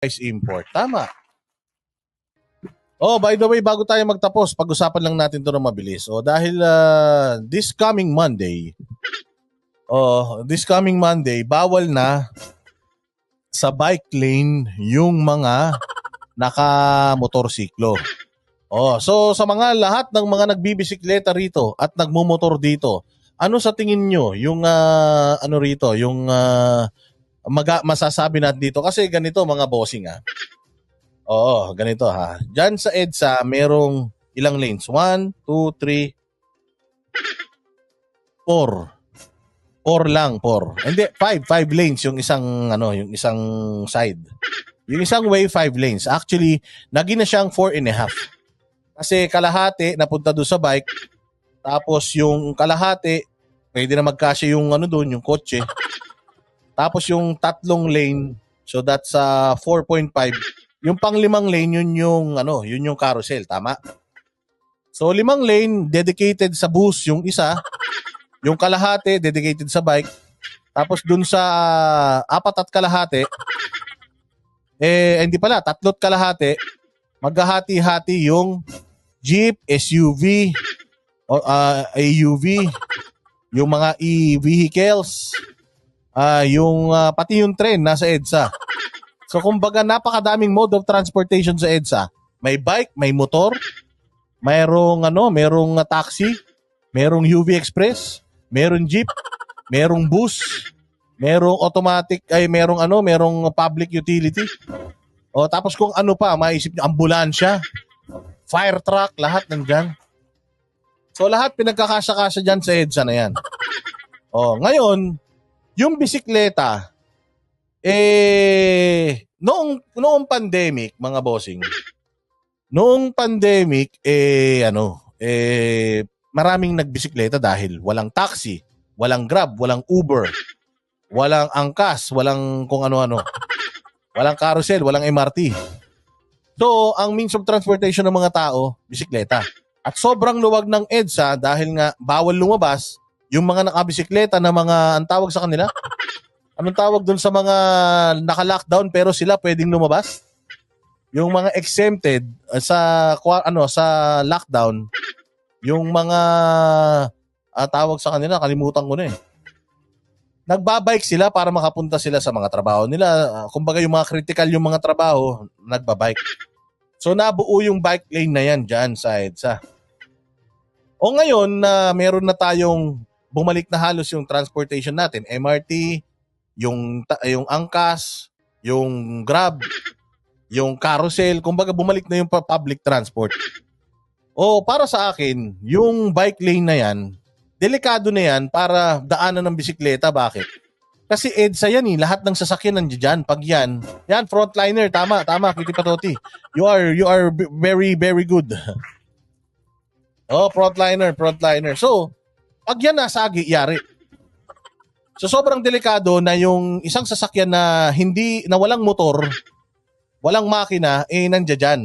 unauthorized import. Tama. Oh, by the way, bago tayo magtapos, pag-usapan lang natin 'to na mabilis. Oh, dahil ah, this coming Monday, oh, this coming Monday, bawal na sa bike lane yung mga naka-motorsiklo. Oh, so sa mga lahat ng mga nagbibisikleta rito at nagmumotor dito, ano sa tingin nyo yung ah, ano rito, yung ah, maga- masasabi natin dito kasi ganito mga bossing ah. Oo, ganito ha. Diyan sa EDSA merong ilang lanes? 1 2 3 4 4 lang, 4. Hindi, 5, 5 lanes yung isang ano, yung isang side. Yung isang way 5 lanes. Actually, naging na siyang 4 and a half. Kasi kalahati napunta doon sa bike. Tapos yung kalahati, pwede na magkasya yung ano doon, yung kotse. Tapos yung tatlong lane, so that's uh, 4.5. Yung panglimang lane, yun yung ano, yun yung carousel, tama? So limang lane dedicated sa bus yung isa, yung kalahati dedicated sa bike. Tapos dun sa ah, apat at kalahati, eh hindi pala, tatlot kalahati, maghahati-hati yung jeep, SUV, o, ah, AUV, yung mga e-vehicles, ah yung ah, pati yung train nasa EDSA. So kumbaga napakadaming mode of transportation sa EDSA. May bike, may motor, mayroong ano, mayroong ah, taxi, mayroong UV Express, mayroong jeep, mayroong bus, mayroong automatic ay mayroong ano, mayroong public utility. O tapos kung ano pa, maisip niyo ambulansya, fire truck, lahat nandiyan. So lahat pinagkakasya-kasya diyan sa EDSA na 'yan. O, ngayon, yung bisikleta eh noong noong pandemic, mga bossing. Noong pandemic eh ano, eh maraming nagbisikleta dahil walang taxi, walang Grab, walang Uber, walang angkas, walang kung ano-ano. Walang carousel, walang MRT. So, ang means of transportation ng mga tao, bisikleta. At sobrang luwag ng EDSA dahil nga bawal lumabas yung mga nakabisikleta na mga, ang tawag sa kanila? Anong tawag dun sa mga naka-lockdown pero sila pwedeng lumabas? Yung mga exempted uh, sa ano sa lockdown, yung mga ah, tawag sa kanila, kalimutan ko na eh. Nagbabike sila para makapunta sila sa mga trabaho nila. Ah, kumbaga yung mga critical yung mga trabaho, nagbabike. So nabuo yung bike lane na yan dyan sa EDSA. O ngayon na meron na tayong bumalik na halos yung transportation natin, MRT, yung yung angkas, yung Grab, yung carousel, kumbaga bumalik na yung public transport. O para sa akin, yung bike lane na yan, delikado na yan para daanan ng bisikleta. Bakit? Kasi EDSA yan eh. Lahat ng sasakyan nandiyan dyan. Pag yan, yan, frontliner. Tama, tama, Kitty Patoti. You are, you are very, very good. oh, frontliner, frontliner. So, pag yan nasagi, yari. So, sobrang delikado na yung isang sasakyan na hindi, na walang motor, walang makina, eh, nandiyan dyan.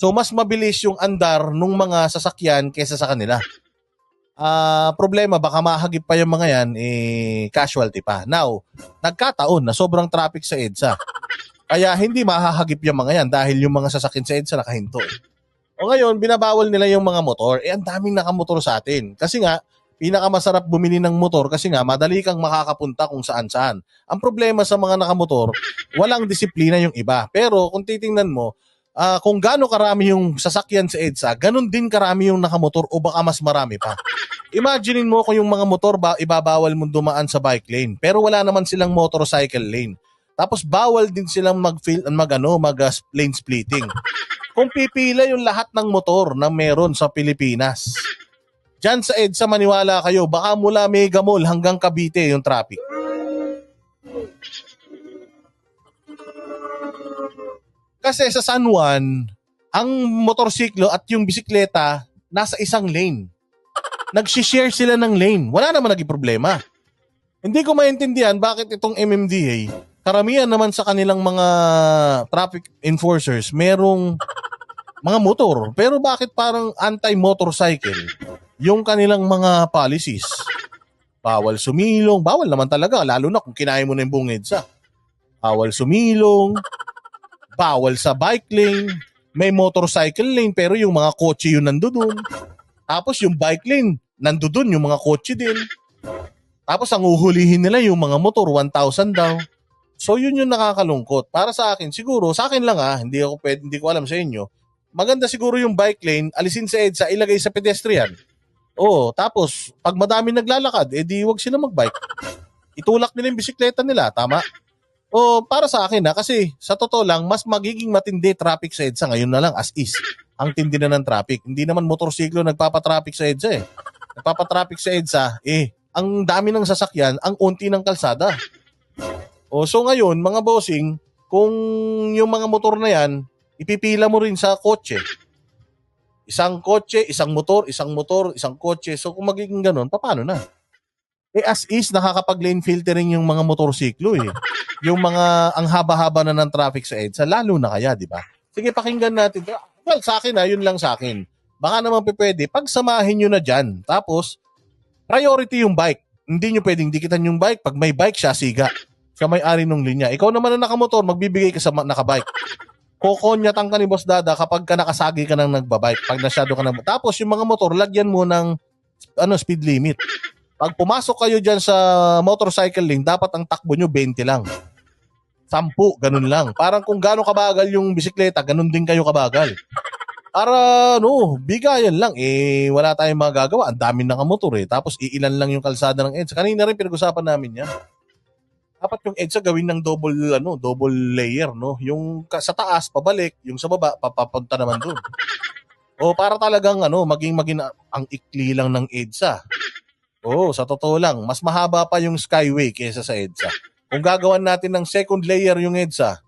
So, mas mabilis yung andar ng mga sasakyan kesa sa kanila. Ah, problema baka mahagip pa yung mga yan eh casualty pa. Now, nagkataon na sobrang traffic sa EDSA. Kaya hindi mahahagip yung mga yan dahil yung mga sasakyan sa EDSA nakahinto. O ngayon, binabawal nila yung mga motor. Eh, ang daming nakamotor sa atin. Kasi nga, pinakamasarap bumili ng motor kasi nga, madali kang makakapunta kung saan-saan. Ang problema sa mga nakamotor, walang disiplina yung iba. Pero kung titingnan mo, ah, kung gaano karami yung sasakyan sa EDSA, ganun din karami yung nakamotor o baka mas marami pa. Imaginein mo kung yung mga motor ba ibabawal mo dumaan sa bike lane pero wala naman silang motorcycle lane. Tapos bawal din silang mag mag ano, mag uh, lane splitting. Kung pipila yung lahat ng motor na meron sa Pilipinas. Diyan sa EDSA maniwala kayo, baka mula Mega Mall hanggang Cavite yung traffic. Kasi sa San Juan, ang motorsiklo at yung bisikleta nasa isang lane. Nag-share sila ng lane. Wala naman naging problema. Hindi ko maintindihan bakit itong MMDA, karamihan naman sa kanilang mga traffic enforcers, merong mga motor. Pero bakit parang anti-motorcycle yung kanilang mga policies? Bawal sumilong. Bawal naman talaga, lalo na kung kinain mo na yung buong EDSA. Bawal sumilong. bawal sa bike lane, may motorcycle lane, pero yung mga kotse yun nandoon. Tapos yung bike lane, nandoon yung mga kotse din. Tapos ang uhulihin nila yung mga motor, 1,000 daw. So yun yung nakakalungkot. Para sa akin, siguro, sa akin lang ah, hindi ako pwede, hindi ko alam sa inyo. Maganda siguro yung bike lane, alisin sa EDSA, ilagay sa pedestrian. Oo, tapos pag madami naglalakad, edi wag sila magbike. Itulak nila yung bisikleta nila, tama? O para sa akin na kasi sa totoo lang mas magiging matindi traffic sa EDSA ngayon na lang as is. Ang tindi na ng traffic. Hindi naman motorsiklo nagpapatraffic sa EDSA eh. Nagpapatraffic sa EDSA eh ang dami ng sasakyan, ang unti ng kalsada. O so ngayon mga bossing, kung yung mga motor na yan, ipipila mo rin sa kotse. Isang kotse, isang motor, isang motor, isang kotse. So kung magiging ganun, paano na? Eh as is, nakakapag-lane filtering yung mga motorsiklo eh. Yung mga, ang haba-haba na ng traffic sa EDSA, lalo na kaya, di ba? Sige, pakinggan natin. Well, sa akin ha, yun lang sa akin. Baka naman pwede, pagsamahin nyo na dyan. Tapos, priority yung bike. Hindi nyo pwedeng dikitan yung bike. Pag may bike siya, siga. Siya may-ari nung linya. Ikaw naman na nakamotor, magbibigay ka sa nakabike. Kokonyatan ka ni Boss Dada kapag ka nakasagi ka ng nagbabike. Pag nasyado ka ng... Tapos yung mga motor, lagyan mo ng ano, speed limit. Pag pumasok kayo dyan sa motorcycle lane, dapat ang takbo nyo 20 lang. 10, ganun lang. Parang kung gaano kabagal yung bisikleta, ganun din kayo kabagal. Para, no, bigayan lang. Eh, wala tayong magagawa. Ang dami nakamotor eh. Tapos, iilan lang yung kalsada ng EDSA. Kanina rin pinag-usapan namin yan. Dapat yung EDSA gawin ng double, ano, double layer, no? Yung sa taas, pabalik. Yung sa baba, papapunta naman doon. O para talagang, ano, maging, maging ang ikli lang ng EDSA. Oo, sa totoo lang, mas mahaba pa yung Skyway kaysa sa EDSA. Kung gagawan natin ng second layer yung EDSA,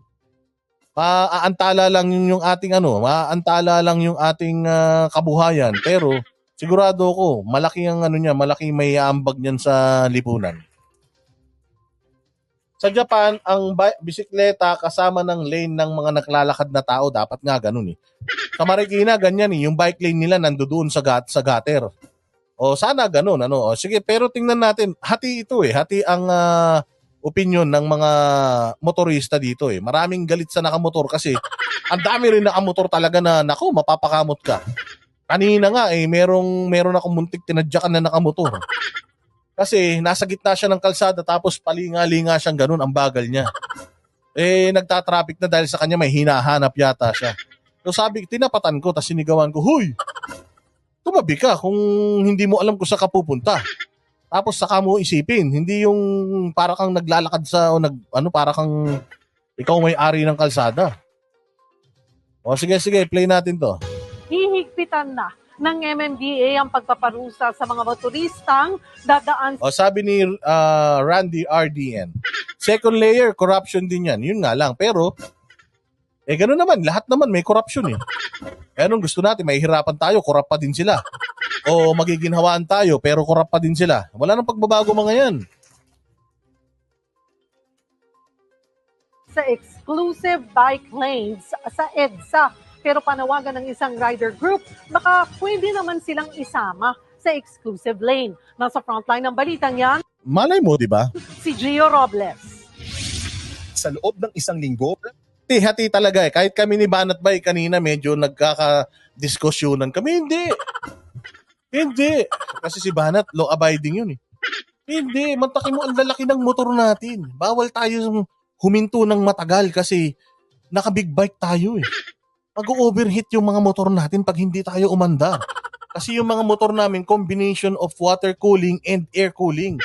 maaantala lang yung, yung ating ano, maaantala lang yung ating ah, kabuhayan. Pero sigurado ko, malaki ang ano niya, malaki may aambag niyan sa lipunan. Sa Japan, ang bi- bisikleta kasama ng lane ng mga naglalakad na tao, dapat nga ganun eh. Sa Marikina, ganyan eh. Yung bike lane nila nandoon sa, gat, sa gutter. O sana ganun, ano. O, sige, pero tingnan natin, hati ito eh. Hati ang ah, opinion ng mga motorista dito eh. Maraming galit sa nakamotor kasi ang dami rin nakamotor talaga na, nako, mapapakamot ka. Kanina nga eh, merong, meron akong muntik tinadyakan na nakamotor. Kasi nasa gitna siya ng kalsada tapos palinga-linga siyang ganun, ang bagal niya. Eh, nagtatraffic na dahil sa kanya may hinahanap yata siya. So sabi, tinapatan ko, tapos sinigawan ko, Huy, tumabi ka kung hindi mo alam kung saan ka pupunta. Tapos saka mo isipin, hindi yung para kang naglalakad sa, o nag, ano, para kang ikaw may ari ng kalsada. O sige, sige, play natin to. hihigpitan na ng MMDA ang pagpaparusa sa mga motoristang dadaan O sabi ni ah, Randy RDN, second layer, corruption din yan. Yun nga lang. Pero, eh gano'n naman, lahat naman may corruption eh. Eh anong gusto natin, may hirapan tayo, corrupt pa din sila. O magiginhawaan tayo, pero corrupt pa din sila. Wala nang pagbabago mga yan. sa exclusive bike lanes sa EDSA. Pero panawagan ng isang rider group, baka pwede naman silang isama sa exclusive lane. Nasa frontline ng balitang yan, Malay mo, di ba? si Gio Robles. sa loob ng isang linggo, Hati-hati talaga eh. Kahit kami ni Banat Bay kanina medyo nagkaka-diskusyonan kami. Hindi. Hindi. Kasi si Banat, law abiding yun eh. Hindi. Mantakin mo ang lalaki ng motor natin. Bawal tayo huminto ng matagal kasi naka-big bike tayo eh. Mag-overheat yung mga motor natin pag hindi tayo umandar. Kasi yung mga motor namin, combination of water cooling and air cooling.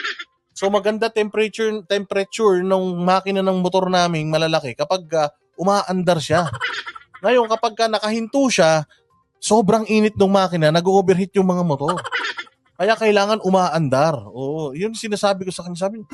So maganda temperature temperature ng makina ng motor namin malalaki kapag ah, umaandar siya. Ngayon kapag ka nakahinto siya, sobrang init ng makina, nag-overheat yung mga motor. Kaya kailangan umaandar. Oo, yun sinasabi ko sa kanya. Sabi niya,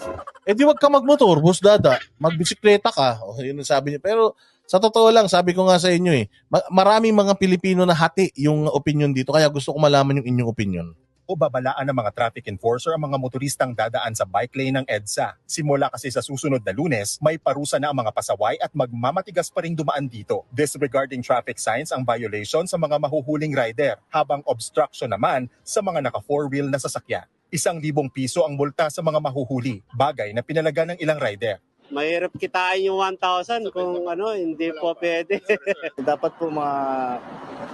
eh di wag ka magmotor, boss dada. Magbisikleta ka. O, yun ang sabi niya. Pero sa totoo lang, sabi ko nga sa inyo eh, ma- maraming mga Pilipino na hati yung opinion dito. Kaya gusto ko malaman yung inyong opinion. o babalaan ng mga traffic enforcer ang mga motoristang dadaan sa bike lane ng EDSA. Simula kasi sa susunod na lunes, may parusa na ang mga pasaway at magmamatigas pa rin dumaan dito. Disregarding traffic signs ang violation sa mga mahuhuling rider, habang obstruction naman sa mga naka four-wheel na sasakyan. Isang libong piso ang multa sa mga mahuhuli, bagay na pinalaga ng ilang rider. Mahirap kitain yung 1,000 kung ano, hindi po pwede. Dapat po mga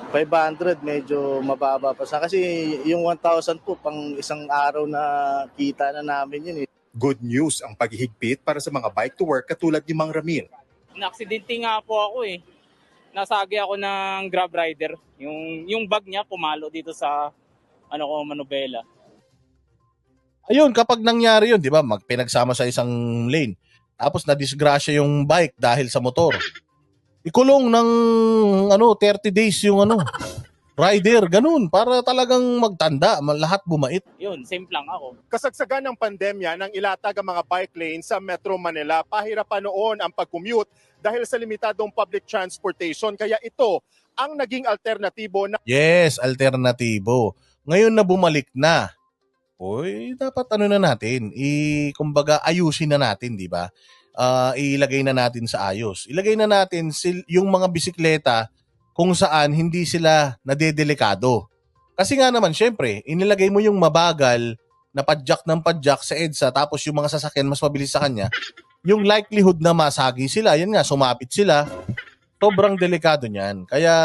500 medyo mababa pa sa kasi yung 1,000 po pang isang araw na kita na namin yun eh. Good news ang paghihigpit para sa mga bike to work katulad ni Mang Ramil. na-aksidente nga po ako eh. Nasagi ako ng grab rider. Yung yung bag niya pumalo dito sa ano ko Manobela. Ayun, kapag nangyari yun, di ba, mag pinagsama sa isang lane, tapos na-disgrasya yung bike dahil sa motor. Ikulong ng ano 30 days yung ano rider, ganun, para talagang magtanda, ma- lahat bumait. Yun, same lang ako. Kasagsagan ng pandemya nang ilatag ang mga bike lanes sa Metro Manila, pahirapan noon ang pag-commute dahil sa limitadong public transportation. Kaya ito ang naging alternatibo na Yes, alternatibo. Ngayon na bumalik na. Oy, dapat ano na natin, i kumbaga ayusin na natin, 'di ba? Ah, ilagay na natin sa ayos. Ilagay na natin sil- yung mga bisikleta kung saan hindi sila nadedelikado. Kasi nga naman, syempre, inilagay mo yung mabagal na padjak ng padjak sa EDSA tapos yung mga sasakyan mas mabilis sa kanya, yung likelihood na masagi sila, yan nga, sumapit sila, sobrang delikado niyan. Kaya,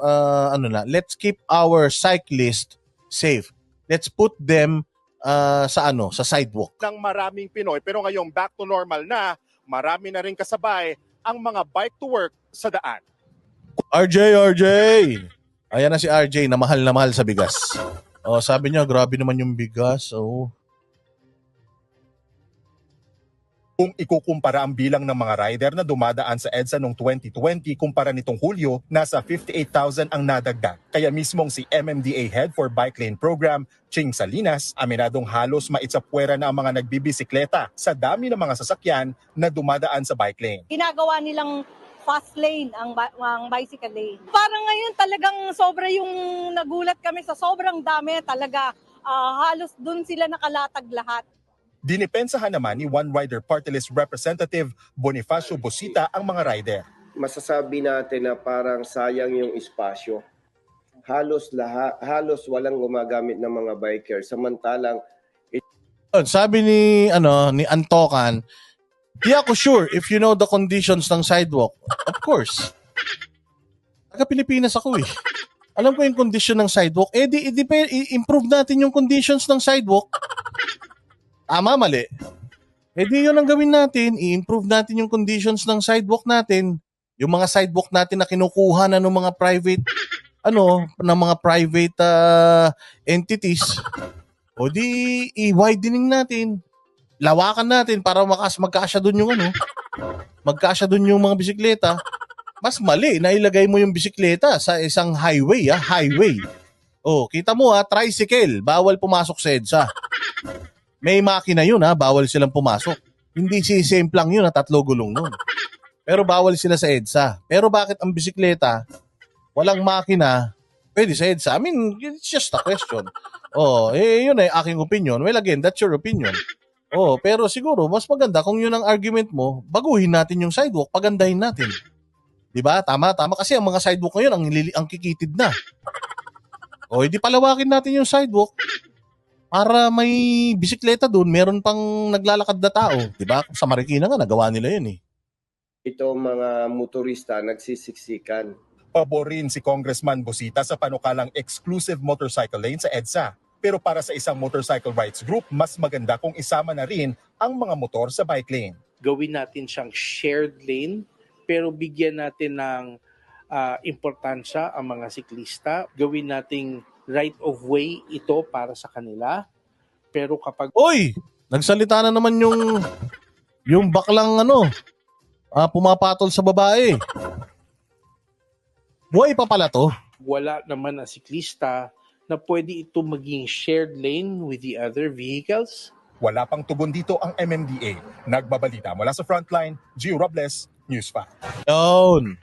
ah, ano na, let's keep our cyclist safe. Let's put them ah, sa ano, sa sidewalk. ng maraming Pinoy. Pero ngayong back to normal na, marami na rin kasabay ang mga bike to work sa daan. RJ, RJ! Ayan na si RJ na mahal na mahal sa bigas. Oh, sabi niya, grabe naman yung bigas. Oh. Kung ikukumpara ang bilang ng mga rider na dumadaan sa EDSA noong 2020 kumpara nitong Hulyo, nasa 58,000 ang nadagdag. Kaya mismong si MMDA Head for Bike Lane Program, Ching Salinas, aminadong halos maitsapwera na ang mga nagbibisikleta sa dami ng mga sasakyan na dumadaan sa bike lane. ginagawa nilang fast lane ang, ang bicycle lane. Parang ngayon talagang sobra yung nagulat kami sa sobrang dami talaga. Ah, halos dun sila nakalatag lahat. Dinipensahan naman ni One Rider Party List Representative Bonifacio Bosita ang mga rider. masasabi natin na parang sayang yung espasyo. Halos lahat, halos walang gumagamit ng mga biker. Samantalang Yun, Sabi ni ano ni Antokan, di ako sure if you know the conditions ng sidewalk. Of course. Taga Pilipinas ako eh. Alam ko yung condition ng sidewalk. Eh di, di i-improve natin yung conditions ng sidewalk. Tama, mali. Eh di yun ang gawin natin. I-improve natin yung conditions ng sidewalk natin. Yung mga sidewalk natin na kinukuha na ng mga private ano, ng mga private ah, entities. O di i-widening natin. Lawakan natin para makas magkasya doon yung ano. Magkasya doon yung mga bisikleta. Mas mali na ilagay mo yung bisikleta sa isang highway, ah, highway. Oh, kita mo ah, tricycle, bawal pumasok sa EDSA. May makina yun ha, bawal silang pumasok. Hindi si lang yun na tatlo gulong nun. Pero bawal sila sa EDSA. Pero bakit ang bisikleta, walang makina, pwede sa EDSA? I mean, it's just a question. Oh, eh yun ay aking opinion. Well again, that's your opinion. Oh, pero siguro mas maganda kung yun ang argument mo, baguhin natin yung sidewalk, pagandahin natin. 'Di ba? Tama, tama kasi ang mga sidewalk ngayon ang ang kikitid na. Oh, hindi palawakin natin yung sidewalk para may bisikleta doon, meron pang naglalakad na tao, 'di ba? Sa Marikina nga nagawa nila 'yun eh. ito mga motorista nagsisiksikan. Pabor rin si Congressman Bosita sa panukalang exclusive motorcycle lane sa EDSA. Pero para sa isang motorcycle rights group, mas maganda kung isama na rin ang mga motor sa bike lane. gawin natin siyang shared lane pero bigyan natin ng ah, importansya ang mga siklista. Gawin nating right of way ito para sa kanila. Pero kapag Oy, nagsalita na naman yung yung baklang ano, ah, pumapatol sa babae. Buhay pa pala to. wala naman na siklista na pwede ito maging shared lane with the other vehicles, Wala pang tugon dito ang MMDA. Nagbabalita mula sa frontline, Gio Robles, News 5. Yun.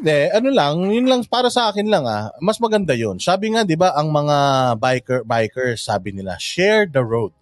Hindi, ano lang, yun lang para sa akin lang ah. Mas maganda yun. Sabi nga, 'di ba, ang mga biker bikers, sabi nila, share the road.